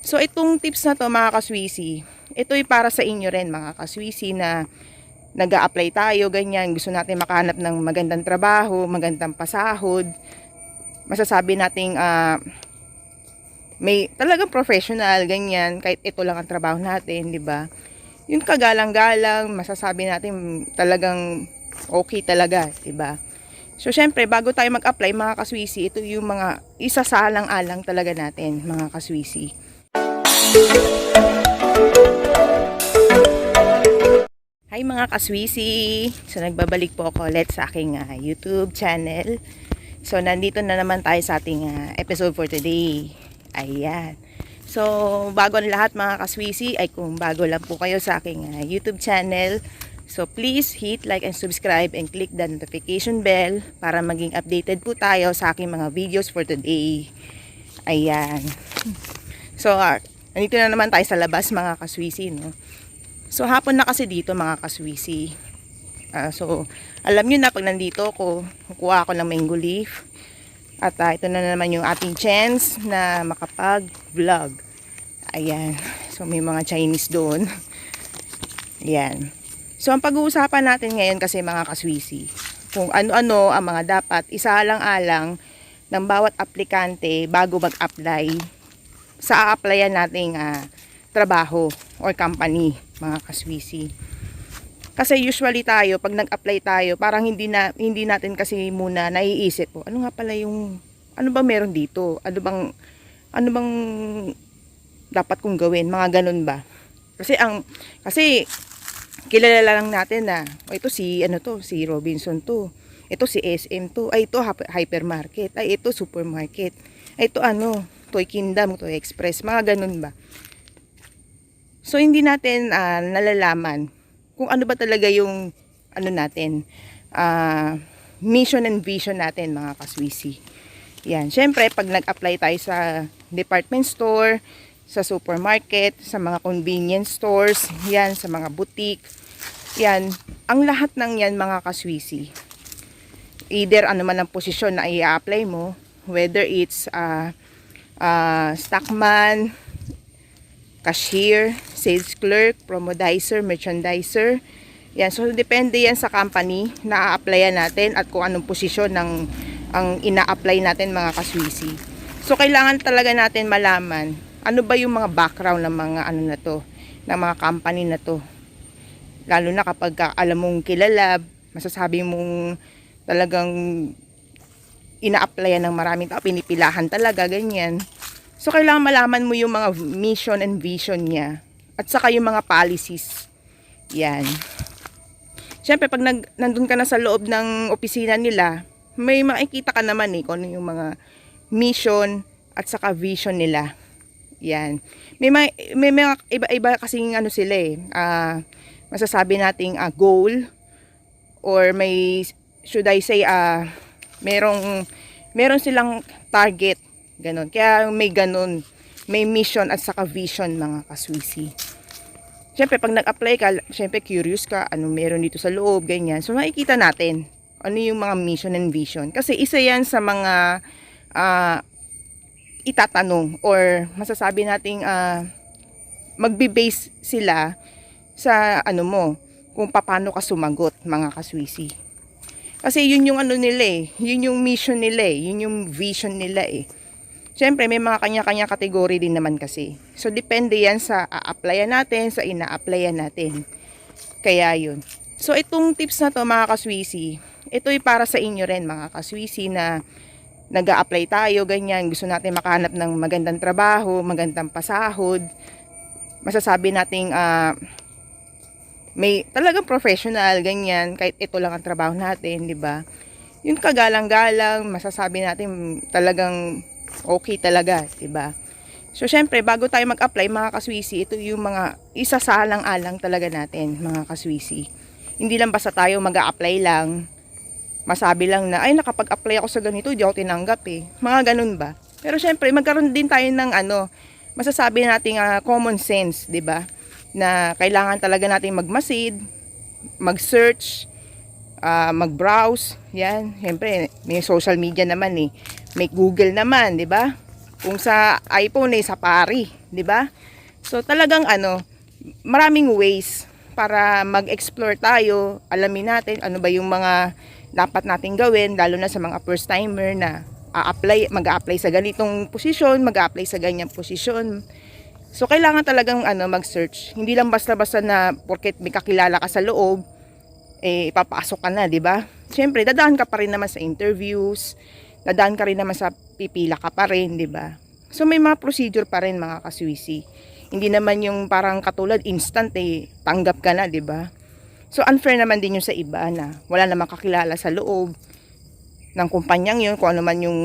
So itong tips na to mga kaswisi, ito ay para sa inyo rin mga kaswisi na nag apply tayo, ganyan, gusto natin makahanap ng magandang trabaho, magandang pasahod, masasabi nating ah, may talagang professional, ganyan, kahit ito lang ang trabaho natin, di ba? Yung kagalang-galang, masasabi natin talagang okay talaga, di ba? So, syempre, bago tayo mag-apply, mga kaswisi, ito yung mga isasalang-alang talaga natin, mga kaswisi. Hi mga kaswisi! So nagbabalik po ako ulit sa aking ah, YouTube channel. So nandito na naman tayo sa ating ah, episode for today. Ayan. So bago ang lahat mga kaswisi ay kung bago lang po kayo sa aking ah, YouTube channel. So please hit like and subscribe and click the notification bell para maging updated po tayo sa aking mga videos for today. Ayan. So ah, nandito na naman tayo sa labas mga kaswisi no. So hapon na kasi dito mga kaswisi. Ah, so alam niyo na pag nandito ako, kukuha ako ng mango leaf. At ah, ito na naman yung ating chance na makapag-vlog. Ayan. So may mga Chinese doon. Ayan. So ang pag-uusapan natin ngayon kasi mga kaswisi, kung ano-ano ang mga dapat isaalang-alang ng bawat aplikante bago mag-apply sa a-applyan nating ah, trabaho or company, mga kaswisi. Kasi usually tayo, pag nag-apply tayo, parang hindi na hindi natin kasi muna naiisip po, ano nga pala yung ano ba meron dito? Ano bang ano bang dapat kong gawin? Mga ganun ba? Kasi ang kasi kilala lang natin na oh, ito si ano to, si Robinson to. Ito si SM to. Ay ito hypermarket. Ay ito supermarket. Ay ito ano, Toy Kingdom, Toy Express, mga ganun ba? So hindi natin ah, nalalaman kung ano ba talaga yung ano natin ah, mission and vision natin mga kaswisi. Yan, syempre pag nag-apply tayo sa department store, sa supermarket, sa mga convenience stores, yan sa mga boutique. Yan, ang lahat ng yan mga kaswisi. Either ano man ang posisyon na i-apply mo, whether it's ah ah, stockman, cashier, sales clerk, promodizer, merchandiser. Yan, so depende yan sa company na a-applyan natin at kung anong posisyon ng ang ina-apply natin mga kaswisi. So kailangan talaga natin malaman ano ba yung mga background ng mga ano na to, ng mga company na to. Lalo na kapag ka alam mong kilala, masasabi mong talagang ina-applyan ng maraming tao, pinipilahan talaga, ganyan. So, kailangan malaman mo yung mga mission and vision niya. At saka yung mga policies. Yan. Siyempre, pag nag, nandun ka na sa loob ng opisina nila, may makikita ka naman eh kung ano yung mga mission at saka vision nila. Yan. May, may, may mga iba-iba kasing ano sila eh. ah, masasabi nating ah, goal or may should I say ah merong meron silang target Ganon. Kaya may ganon. May mission at saka vision mga kaswisi. Siyempre, pag nag-apply ka, siyempre curious ka, ano meron dito sa loob, ganyan. So, makikita natin ano yung mga mission and vision. Kasi isa yan sa mga ah, itatanong or masasabi nating ah, magbe-base sila sa ano mo, kung paano ka sumagot mga kaswisi. Kasi yun yung ano nila eh, yun yung mission nila eh, yun yung vision nila eh. Siyempre, may mga kanya-kanya kategory din naman kasi. So, depende yan sa a-applyan natin, sa ina-applyan natin. Kaya yun. So, itong tips na to mga kaswisi, ito ay para sa inyo rin mga kaswisi na nag apply tayo, ganyan, gusto natin makahanap ng magandang trabaho, magandang pasahod, masasabi nating ah, may talagang professional, ganyan, kahit ito lang ang trabaho natin, di ba? Yung kagalang-galang, masasabi natin talagang okay talaga, 'di ba? So syempre, bago tayo mag-apply mga kaswisi, ito yung mga isasalang-alang talaga natin, mga kaswisi. Hindi lang basta tayo mag-a-apply lang, masabi lang na, ay nakapag-apply ako sa ganito, hindi ako tinanggap eh. Mga ganun ba? Pero syempre, magkaroon din tayo ng ano, masasabi nating ah, common sense, 'di ba? Na kailangan talaga nating magmasid, mag-search, ah, mag-browse, yan. Siyempre, may social media naman eh. May Google naman, di ba? Kung sa iPhone eh, Safari, 'di ba? So talagang ano, maraming ways para mag-explore tayo, alamin natin ano ba yung mga dapat nating gawin lalo na sa mga first timer na a-apply, mag-a-apply sa ganitong posisyon, mag-a-apply sa ganyang posisyon. So kailangan talagang ano mag-search. Hindi lang basta-basta na porket may kakilala ka sa loob, eh ipapasok ka na, 'di ba? Siyempre, dadaan ka pa rin naman sa interviews, dadaan ka rin naman sa pipila ka pa rin, 'di ba? So may mga procedure pa rin mga kaswisi. Hindi naman yung parang katulad instant eh tanggap ka na, 'di ba? So unfair naman din yung sa iba na wala namang kakilala sa loob ng kumpanyang yun, kung ano man yung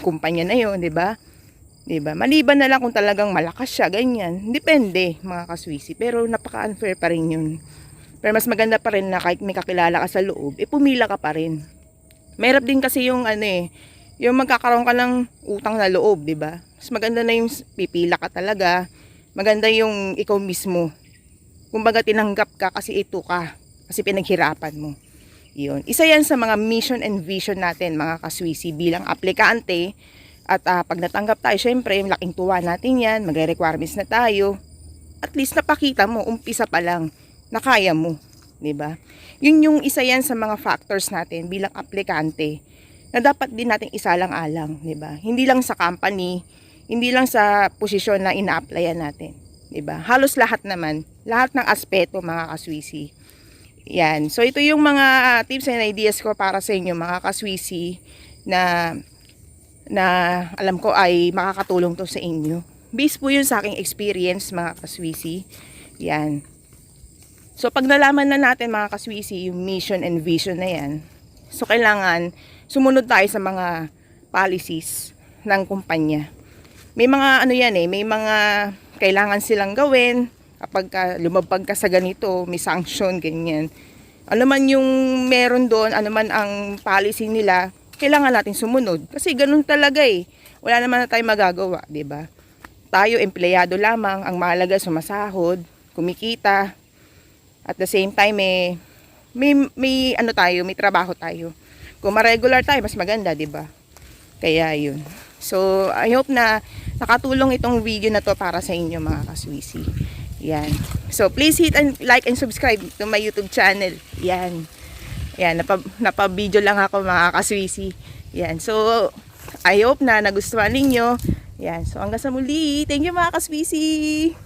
kumpanya na yun, 'di ba? 'Di ba? Maliban na lang kung talagang malakas siya, ganyan. Depende, mga kaswisi, pero napaka-unfair pa rin 'yun. Pero mas maganda pa rin na kahit may kakilala ka sa loob, eh pumila ka pa rin. Merap din kasi yung ano eh, yung magkakaroon ka ng utang na loob, 'di ba? Mas maganda na yung pipila ka talaga. Maganda yung ikaw mismo. Kumbaga tinanggap ka kasi ito ka, kasi pinaghirapan mo. Yun. Isa yan sa mga mission and vision natin, mga kaswisi, bilang aplikante. At ah, pag natanggap tayo, syempre, laking tuwa natin yan, mag-requirements na tayo. At least napakita mo, umpisa pa lang, na kaya mo. ba? Yun yung isa yan sa mga factors natin bilang aplikante na dapat din nating isalang-alang, ba? Hindi lang sa company, hindi lang sa posisyon na ina-applyan natin, ba? Halos lahat naman, lahat ng aspeto mga kaswisi. Yan. So ito yung mga tips and ideas ko para sa inyo mga kaswisi na na alam ko ay makakatulong to sa inyo. Based po yun sa aking experience mga kaswisi. Yan. So pag nalaman na natin mga kaswisi yung mission and vision na yan, so kailangan sumunod tayo sa mga policies ng kumpanya. May mga ano yan eh, may mga kailangan silang gawin kapag ka, lumabag ka sa ganito, may sanction, ganyan. Ano man yung meron doon, ano man ang policy nila, kailangan natin sumunod. Kasi ganun talaga eh. Wala naman na tayong magagawa, ba? Tayo, empleyado lamang, ang mahalaga sumasahod, kumikita, at the same time, eh, may, may ano tayo, may trabaho tayo. Kung ma-regular tayo, mas maganda, di ba? Kaya yun. So, I hope na nakatulong itong video na to para sa inyo mga kaswisi. Yan. So, please hit and like and subscribe to my YouTube channel. Yan. Yan, napa, napa-video lang ako mga kaswisi. Yan. So, I hope na nagustuhan ninyo. Yan. So, hanggang sa muli. Thank you mga kaswisi.